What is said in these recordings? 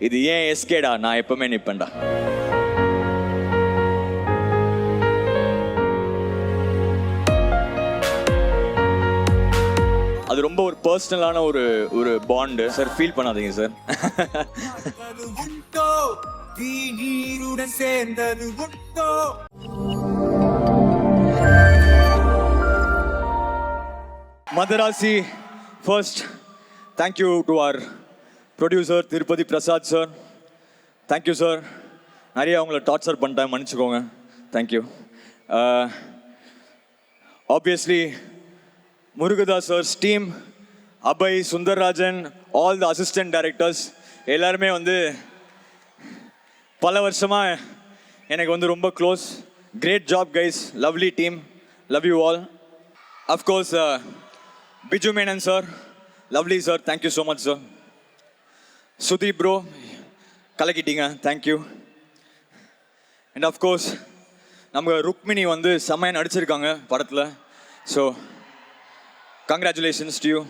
இது ஏன் எஸ்கேடா? நான் எப்பவுமே நிப்பேன்டா. அது ரொம்ப ஒரு பர்சனலான ஒரு ஒரு பாண்டு சார் ஃபீல் பண்ணாதீங்க சார் சேர்ந்தது Madharaasi first thank you to our producer Tirupati Prasad sir thank you sir நிறைய அவங்கள டார்ச்சர் பண்ணிட்டேன் மன்னிச்சுக்கோங்க. Thank you obviously Murugadoss sir steam Abhay Sundarrajan all the assistant directors எல்லாருமே வந்து பல வருஷமாக எனக்கு வந்து ரொம்ப close great job guys lovely team love you all of course Biju Menon sir lovely sir thank you so much sir Sudeep bro கலக்கிட்டீங்க. Thank you and of course நம்ம ருக்மிணி வந்து செம்மையாக நடிச்சிருக்காங்க படத்தில். So congratulations to you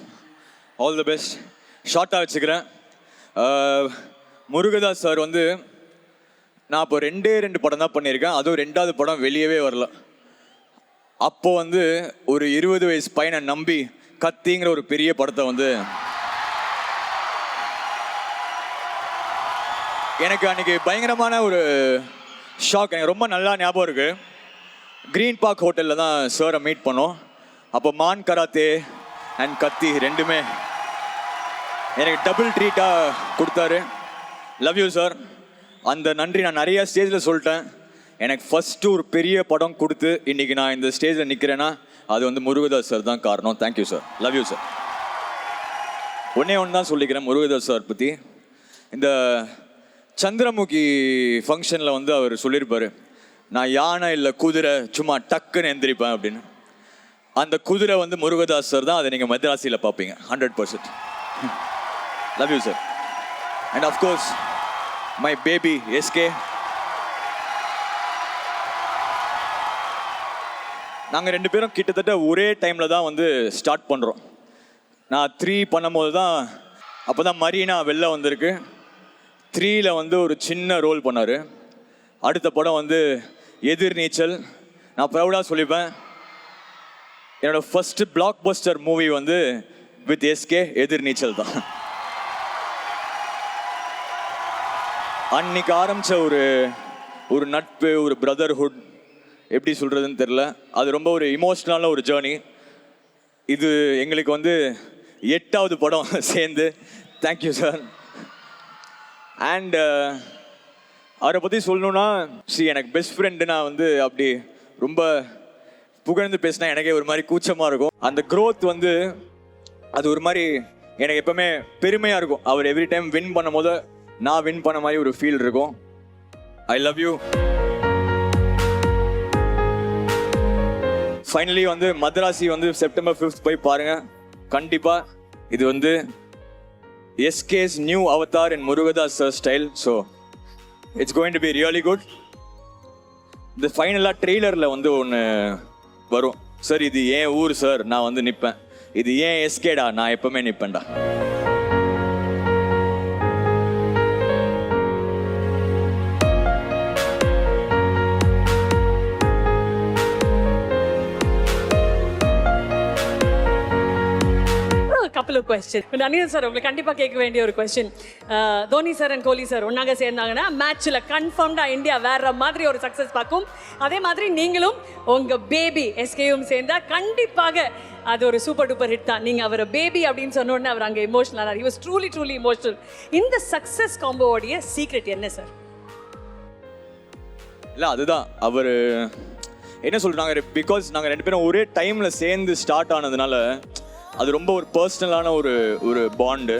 all the best ஷார்ட்டாக வச்சுக்கிறேன். Murugadoss sir வந்து நான் இப்போ ரெண்டே ரெண்டு படம் தான் பண்ணியிருக்கேன். அதுவும் ரெண்டாவது படம் வெளியவே வரல. அப்போது வந்து ஒரு இருபது வயசு பையனை நம்பி கத்திங்கிற ஒரு பெரிய படத்தை வந்து எனக்கு அன்னைக்கு பயங்கரமான ஒரு ஷாக் எனக்கு ரொம்ப நல்லா ஞாபகம் இருக்கு. க்ரீன் பார்க் ஹோட்டலில் தான் சாரை மீட் பண்ணோம். அப்போ மான் கராத்தே அண்ட் கத்தி ரெண்டுமே எனக்கு டபுள் ட்ரீட்டாக கொடுத்தாரு. லவ் யூ சார் அந்த நன்றி நான் நிறைய ஸ்டேஜில் சொல்லிட்டேன். எனக்கு ஃபஸ்ட்டு ஒரு பெரிய படம் கொடுத்து இன்றைக்கி நான் இந்த ஸ்டேஜில் நிற்கிறேன்னா அது வந்து முருகதாஸ் சார் தான் காரணம். Thank you sir love you sir ஒன்றே ஒன்று தான் சொல்லிக்கிறேன் முருகதாஸ் சார் பற்றி இந்த சந்திரமுகி ஃபங்க்ஷனில் வந்து அவர் சொல்லியிருப்பார் நான் யானை இல்லை குதிரை சும்மா டக்குன்னு எந்திரிப்பேன் அப்படின்னு. அந்த குதிரை வந்து முருகதாஸ் சார் தான் அதை நீங்கள் மதராசியில் பார்ப்பீங்க hundred percent love you sir and of course my baby SK நாங்கள் ரெண்டு பேரும் கிட்டத்தட்ட ஒரே டைமில் தான் வந்து ஸ்டார்ட் பண்ணுறோம் நான் த்ரீ பண்ணும்போது தான் அப்போ தான் மரீனா வெளில வந்திருக்கு. த்ரீயில் வந்து ஒரு சின்ன ரோல் பண்ணார். அடுத்த படம் வந்து எதிர்நீச்சல் நான் ப்ரௌடாக சொல்லிப்பேன். என்னோடய ஃபஸ்ட்டு பிளாக் பஸ்டர் மூவி வந்து வித் எஸ்கே எதிர்நீச்சல் தான். அன்னைக்கு ஆரம்பித்த ஒரு ஒரு நட்பு ஒரு பிரதர்ஹுட் எப்படி சொல்கிறதுன்னு தெரில அது ரொம்ப ஒரு இமோஷ்னலான ஒரு ஜேர்னி இது எங்களுக்கு வந்து எட்டாவது படம் சேர்ந்து. தேங்க்யூ சார் அண்ட் uh, அவரை பற்றி சொல்லணும்னா சி எனக்கு பெஸ்ட் ஃப்ரெண்டு நான் வந்து அப்படி ரொம்ப புகழ்ந்து பேசினா எனக்கே ஒரு மாதிரி கூச்சமாக இருக்கும். அந்த க்ரோத் வந்து அது ஒரு மாதிரி எனக்கு எப்பவுமே பெருமையாக இருக்கும். அவர் எவ்ரி டைம் வின் பண்ணும் போது நான் வின் பண்ண மாதிரி ஒரு ஃபீல் இருக்கும். ஐ லவ் யூ ஃபைனலி வந்து மதராசி வந்து செப்டம்பர் ஃபிஃப்த் போய் பாருங்கள் கண்டிப்பாக இது வந்து SK's new avatar in Murugadoss sir style so it's going to be really good இந்த ஃபைனலாக ட்ரெய்லரில் வந்து ஒன்று வரும். சார் இது ஏன் ஊர் சார் நான் வந்து நிற்பேன் இது ஏன் எஸ்கேடா நான் எப்பவுமே நிற்பேன்டா கொஸ்டின் அனில் சார் உங்களுக்கு கண்டிப்பாக கேட்க வேண்டிய ஒரு question Dhoni sir and Kohli sir ஒன்றாக சேர்ந்தாங்கன்னா மேட்ச்சில் கன்ஃபார்ம்டாக இந்தியா வேற மாதிரி ஒரு சக்ஸஸ் பார்க்கும். அதே மாதிரி நீங்களும் உங்கள் பேபி எஸ்கேயும் சேர்ந்தால் கண்டிப்பாக அது ஒரு சூப்பர் டூப்பர் ஹிட் தான். நீங்கள் அவரை பேபி அப்படின்னு சொன்னோடனே அவர் அங்கே emotional he was truly truly emotional இந்த சக்ஸஸ் காம்போவோடைய சீக்ரெட் என்ன சார் இல்லை அதுதான். அவர் என்ன சொல்கிறாங்க பிகாஸ் நாங்கள் ரெண்டு பேரும் ஒரே டைமில் சேர்ந்து ஸ்டார்ட் ஆனதுனால அது ரொம்ப ஒரு பர்சனலான ஒரு ஒரு பாண்டு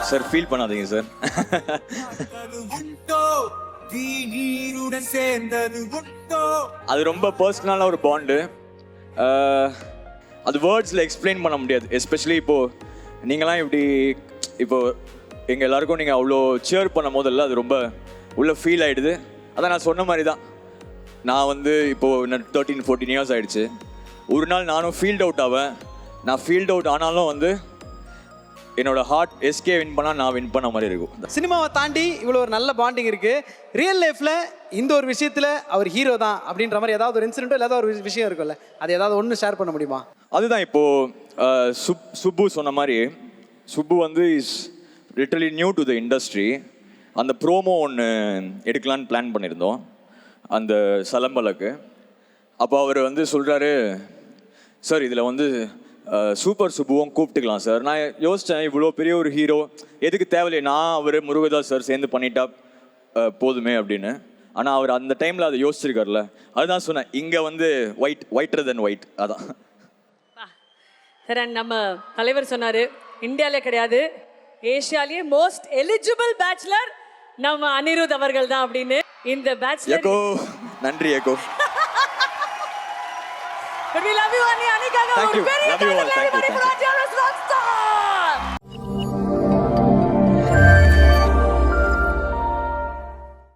சார் ஃபீல் பண்ணாதீங்க சார் அது சேர்ந்தது அது ரொம்ப பர்சனலான ஒரு பாண்டு அது வேர்ட்ஸில் எக்ஸ்பிளைன் பண்ண முடியாது. எஸ்பெஷலி இப்போது நீங்களாம் இப்படி இப்போ எங்கள் எல்லாருக்கும் நீங்கள் அவ்வளோ சேர் பண்ணும் போதெல்லாம் அது ரொம்ப உள்ள ஃபீல் ஆகிடுது அதான் நான் சொன்ன மாதிரி தான் நான் வந்து இப்போது தேர்ட்டீன் ஃபோர்டீன் இயர்ஸ் ஆகிடுச்சு ஒரு நாள் நானும் ஃபீல்ட் அவுட் ஆவேன். நான் ஃபீல்ட் அவுட் ஆனாலும் வந்து என்னோட ஹார்ட் எஸ்கே வின் பண்ணால் நான் வின் பண்ண மாதிரி இருக்கும். சினிமாவை தாண்டி இவ்வளோ ஒரு நல்ல பாண்டிங் இருக்கு. ரியல் லைஃப்ல இந்த ஒரு விஷயத்துல அவர் ஹீரோ தான் அப்படின்ற மாதிரி ஏதாவது ஒரு இன்சிடென்ட்டோ இல்லாத ஒரு விஷயம் இருக்கும்ல அது ஏதாவது ஒன்று ஷேர் பண்ண முடியுமா? அதுதான் இப்போ அஹ், சுப் சுப்பு சொன்ன மாதிரி சுப்பு வந்து is literally new to the industry அந்த ப்ரோமோ ஒன்று எடுக்கலான்னு பிளான் பண்ணியிருந்தோம். அந்த சலம்பலுக்கு. அப்போ அவர் வந்து சொல்கிறாரு சார் இதில் வந்து சூப்பர் சுப்புவும் கூப்பிட்டுக்கலாம் சார் நான் யோசித்தேன் இவ்வளோ பெரிய ஒரு ஹீரோ எதுக்கு தேவையில்லை? நான் அவர் முருகதாஸ் சார் சேர்ந்து பண்ணிட்டா போதுமே அப்படின்னு. ஆனால் அவர் அந்த டைமில் அதை யோசிச்சிருக்காருல்ல அதுதான் சொன்னேன் இங்கே வந்து ஒயிட் ஒயிட்டர் தென் ஒயிட் அதான். சார் நம்ம தலைவர் சொன்னாரு இந்தியாவிலே கிடையாது ஏஷியாலேயே மோஸ்ட் எலிஜிபிள் பேச்சுலர் நம்ம அனிருத் அவர்கள் தான் அப்படின்னு. இந்த பேச்சுலர் நன்றி echo But we love you, Annie. Annie Gaga, Thank you. Love you all. Thank you. Thank you.